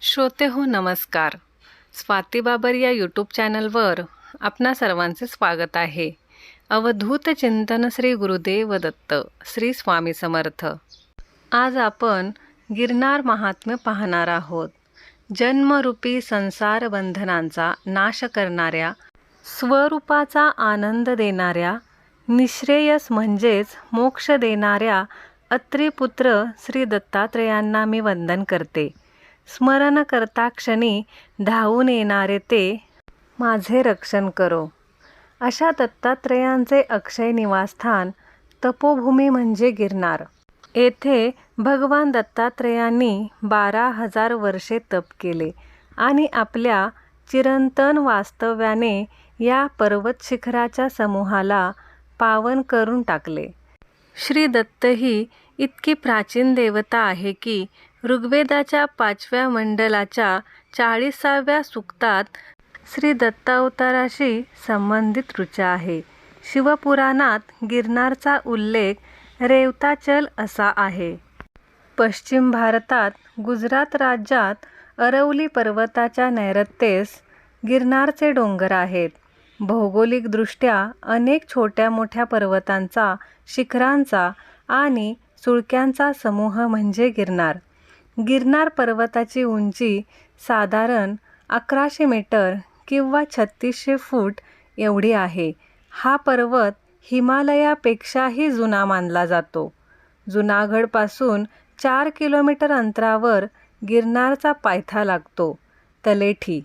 श्रोते हो नमस्कार. स्वाती बाबर या यूट्यूब चॅनलवर आपणा सर्वांचे स्वागत आहे. अवधूत चिंतन श्री गुरुदेव दत्त श्री स्वामी समर्थ. आज आपण गिरनार महात्म्य पाहणार आहोत. जन्मरूपी संसार बंधनांचा नाश करणाऱ्या स्वरूपाचा आनंद देणाऱ्या निश्रेयस म्हणजेच मोक्ष देणाऱ्या अत्रिपुत्र श्री दत्तात्रेयांना मी वंदन करते. स्मरण करता क्षणी धावून येणारे ते माझे रक्षण करो. अशा दत्तात्रेयांचे अक्षय निवासस्थान तपोभूमी म्हणजे गिरनार. येथे भगवान दत्तात्रेयांनी बारा हजार वर्षे तप केले आणि आपल्या चिरंतन वास्तव्याने या पर्वत शिखराच्या समूहाला पावन करून टाकले. श्री दत्त ही इतकी प्राचीन देवता आहे की ऋग्वेदाच्या पाचव्या मंडलाच्या चाळीसाव्या सुक्तात श्री दत्तावताराशी संबंधित ऋचा आहे. शिवपुराणात गिरनारचा उल्लेख रेवताचल असा आहे. पश्चिम भारतात गुजरात राज्यात अरवली पर्वताच्या नैऋत्येस गिरनारचे डोंगर आहेत. भौगोलिकदृष्ट्या अनेक छोट्या मोठ्या पर्वतांचा शिखरांचा आणि सुळक्यांचा समूह म्हणजे गिरनार. गिरनार पर्वताची उंची साधारण अकराशे मीटर किंवा छत्तीसशे फूट एवढी आहे. हा पर्वत हिमालयापेक्षाही जुना मानला जातो. जुनागडपासून चार किलोमीटर अंतरावर गिरनारचा पायथा लागतो. तलेठी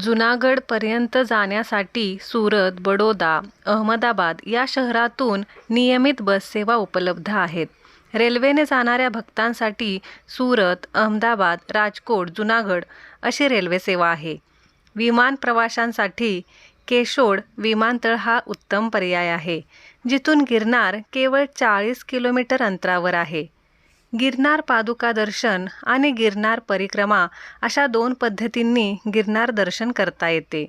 जुनागडपर्यंत जाण्यासाठी सुरत बडोदा अहमदाबाद या शहरातून नियमित बससेवा उपलब्ध आहेत. रेल्वेने जाणाऱ्या भक्तांसाठी सुरत अहमदाबाद राजकोट जुनागड अशी रेल्वे सेवा आहे. विमान प्रवाशांसाठी केशोड विमानतळ हा उत्तम पर्याय आहे जिथून गिरनार केवळ चाळीस किलोमीटर अंतरावर आहे. गिरनार पादुका दर्शन आणि गिरनार परिक्रमा अशा दोन पद्धतींनी गिरनार दर्शन करता येते.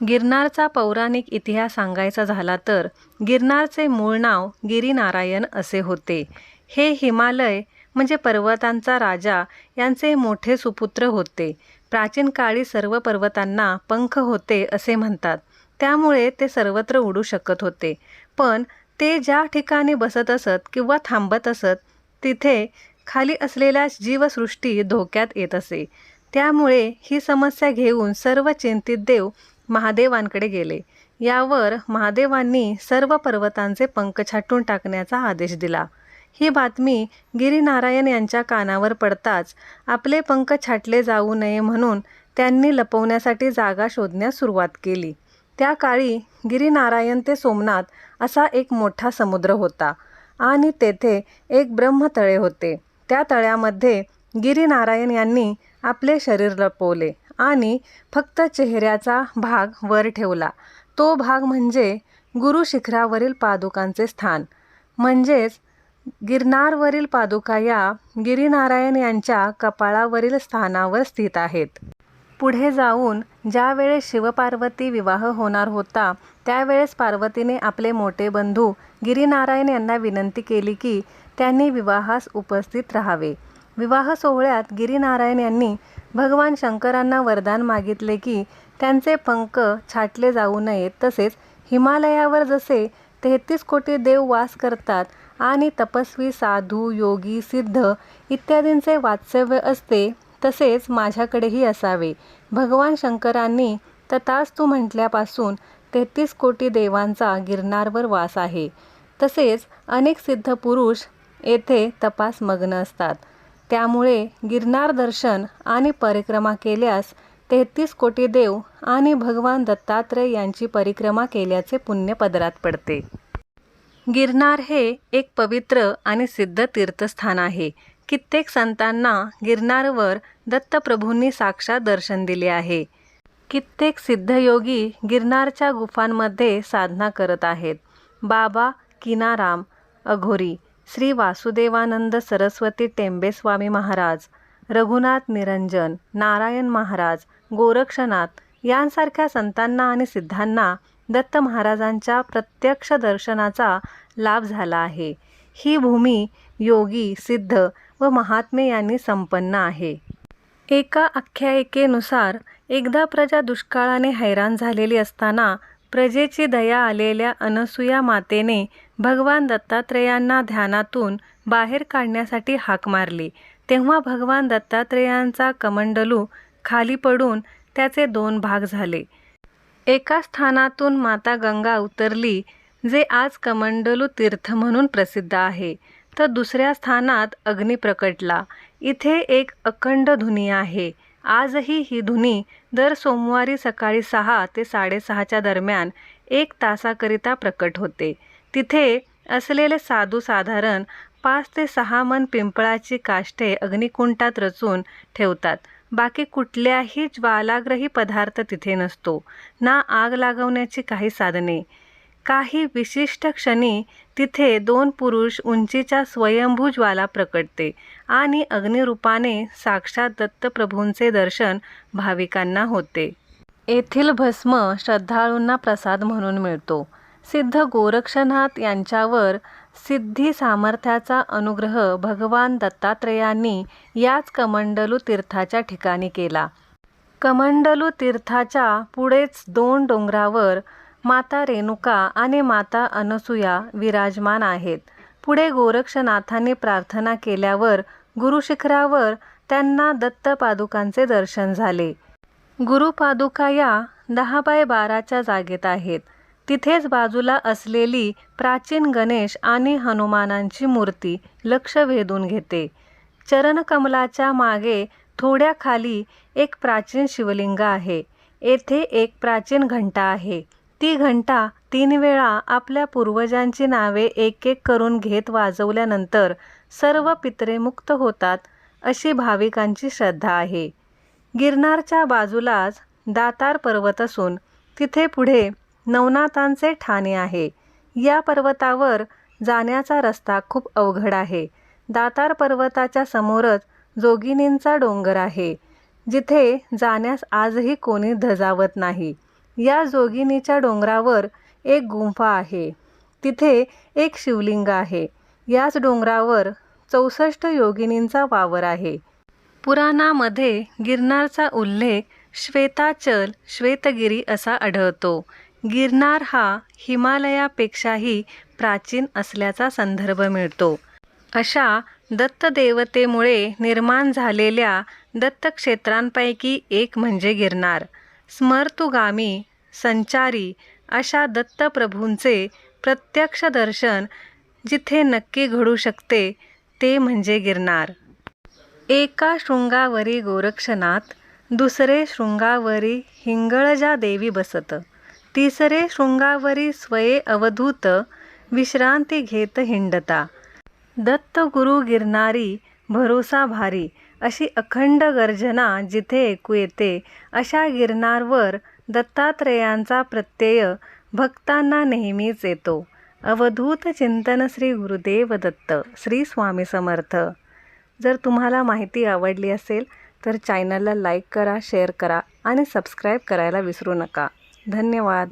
गिरनारचा पौराणिक इतिहास सांगायचा झाला तर गिरनारचे मूळ नाव गिरीनारायण असे होते. हे हिमालय म्हणजे पर्वतांचा राजा यांचे मोठे सुपुत्र होते. प्राचीन काळी सर्व पर्वतांना पंख होते असे म्हणतात. त्यामुळे ते सर्वत्र उडू शकत होते. पण ते ज्या ठिकाणी बसत असत किंवा थांबत असत तिथे खाली असलेल्या जीवसृष्टी धोक्यात येत असे. त्यामुळे ही समस्या घेऊन सर्व चिंतित देव महादेवांकडे गेले. यावर महादेवांनी सर्व पर्वतांचे पंख छाटून टाकण्याचा आदेश दिला. ही बातमी गिरीनारायण यांच्या कानावर पडताच आपले पंख छाटले जाऊ नये म्हणून त्यांनी लपवण्यासाठी जागा शोधण्यास सुरुवात केली. त्या काळी गिरीनारायण ते सोमनाथ असा एक मोठा समुद्र होता आणि तेथे एक ब्रह्मतळे होते. त्या तळ्यामध्ये गिरीनारायण यांनी आपले शरीर लपवले. आणि फक्त चेहऱ्याचा भाग वर ठेवला. तो भाग म्हणजे गुरु शिखरावरील पादुकांचे स्थान. म्हणजेच गिरनारवरील पादुका या गिरीनारायण यांच्या कपाळावरील स्थानावर स्थित आहेत. पुढे जाऊन ज्यावेळेस शिवपार्वती विवाह होणार होता त्यावेळेस पार्वतीने आपले मोठे बंधू गिरीनारायण यांना विनंती केली की त्यांनी विवाहास उपस्थित राहावे. विवाह सोहळ्यात गिरीनारायण यांनी भगवान शंकरांना वरदान मागितले की त्यांचे पंख छाटले जाऊ नयेत. तसेच हिमालयावर जसे तेहतीस कोटी देव वास करतात आणि तपस्वी साधू योगी सिद्ध इत्यादींचे वास्तव्य असते तसेच माझ्याकडेही असावे. भगवान शंकरांनी तथास्तु म्हटल्यापासून तेहतीस कोटी देवांचा गिरनारवर वास आहे. तसेच अनेक सिद्ध पुरुष येथे तपास मग्न असतात. त्यामुळे गिरनार दर्शन आणि परिक्रमा केल्यास तेहतीस कोटी देव आणि भगवान दत्तात्रय यांची परिक्रमा केल्याचे पुण्य पदरात पडते. गिरनार हे एक पवित्र आणि सिद्ध तीर्थस्थान आहे. कित्येक संतांना गिरनारवर दत्तप्रभूंनी साक्षात दर्शन दिले आहे. कित्येक सिद्धयोगी गिरनारच्या गुफांमध्ये साधना करत आहेत. बाबा किनाराम अघोरी श्री वासुदेवानंद सरस्वती टेंबेस्वामी महाराज रघुनाथ निरंजन नारायण महाराज गोरक्षनाथ यांसारख्या संतांना आणि सिद्धांना दत्त महाराजांच्या प्रत्यक्ष दर्शनाचा लाभ झाला आहे. ही भूमी योगी सिद्ध व महात्मे यांनी संपन्न आहे. एका आख्यायिकेनुसार एकदा प्रजा दुष्काळाने हैराण झालेली असताना प्रजेची दया आलेल्या अनसुया मातेने भगवान दत्तात्रेयांना ध्यानातून बाहेर काढण्यासाठी हाक मारली. तेव्हा भगवान दत्तात्रेयांचा कमंडलू खाली पडून त्याचे दोन भाग झाले. एका स्थानातून माता गंगा उतरली जे आज कमंडलू तीर्थ म्हणून प्रसिद्ध आहे. तर दुसऱ्या स्थानात अग्नी प्रकटला इथे एक अखंड धुनी आहे. आजही ही धुनी दर सोमवारी सकाळी सहा ते साडेसहाच्या दरम्यान एक तासाकरिता प्रकट होते. तिथे असलेले साधू साधारण पाच ते सहा मन पिंपळाची काष्टे अग्निकुंटात रचून ठेवतात. बाकी कुठल्याही ज्वालाग्रही पदार्थ तिथे नसतो. ना आग लागवण्याची काही साधने काही विशिष्ट क्षणी तिथे दोन पुरुष उंचीच्या स्वयंभू ज्वाला प्रकटते आणि अग्निरूपाने साक्षात दत्तप्रभूंचे दर्शन भाविकांना होते. येथील भस्म श्रद्धाळूंना प्रसाद म्हणून मिळतो. सिद्ध गोरक्षनाथ यांच्यावर सिद्धी सामर्थ्याचा अनुग्रह भगवान दत्तात्रेयांनी याच कमंडलू तीर्थाच्या ठिकाणी केला. कमंडलू तीर्थाच्या पुढेच दोन डोंगरावर माता रेणुका आणि माता अनसुया विराजमान आहेत. पुढे गोरक्षनाथांनी प्रार्थना केल्यावर गुरुशिखरावर त्यांना दत्तपादुकांचे दर्शन झाले. गुरुपादुका या दहा बाय बाराच्या जागेत आहेत. तिथेच बाजूला असलेली प्राचीन गणेश आणि हनुमानांची मूर्ती लक्ष वेधून घेते. चरणकमलाच्या मागे थोड्या खाली एक प्राचीन शिवलिंग आहे. येथे एक प्राचीन घंटा आहे. ती घंटा तीन वेळा आपल्या पूर्वजांची नावे एक एक करून घेत वाजवल्यानंतर सर्व पितरे मुक्त होतात अशी भाविकांची श्रद्धा आहे. गिरनारच्या बाजूलाच दातार पर्वत असून तिथे पुढे नवनाथांचे ठाणे आहे. या पर्वतावर जाण्याचा रस्ता खूप अवघड आहे. दातार पर्वताच्या समोरच जोगिनींचा डोंगर आहे जिथे जाण्यास आजही कोणी धजावत नाही. या जोगिनीच्या डोंगरावर एक गुंफा आहे. तिथे एक शिवलिंग आहे. याच डोंगरावर चौसष्ट योगिनींचा वावर आहे. पुराणामध्ये गिरनारचा उल्लेख श्वेताचल श्वेतगिरी असा आढळतो. गिरनार हा हिमालयापेक्षाही प्राचीन असल्याचा संदर्भ मिळतो. अशा दत्तदेवतेमुळे निर्माण झालेल्या दत्तक्षेत्रांपैकी एक म्हणजे गिरनार. स्मर्तुगामी संचारी अशा दत्तप्रभूंचे प्रत्यक्ष दर्शन जिथे नक्की घडू शकते ते म्हणजे गिरनार. एका शृंगावरी गोरक्षनाथ दुसरे शृंगावरी हिंगळजा देवी बसत तिसरे शृंगावरी स्वये अवधूत विश्रांती घेत हिंडता. दत्त गुरु गिरनारी भरोसा भारी अशी अखंड गर्जना जिथे ऐकू येते अशा गिरनारवर दत्तात्रेयांचा प्रत्यय भक्तांना नेहमीच येतो. अवधूत चिंतन श्री गुरुदेव दत्त श्री स्वामी समर्थ. जर तुम्हाला माहिती आवडली असेल तर चॅनलला लाईक करा शेअर करा आणि सबस्क्राईब करायला विसरू नका. धन्यवाद.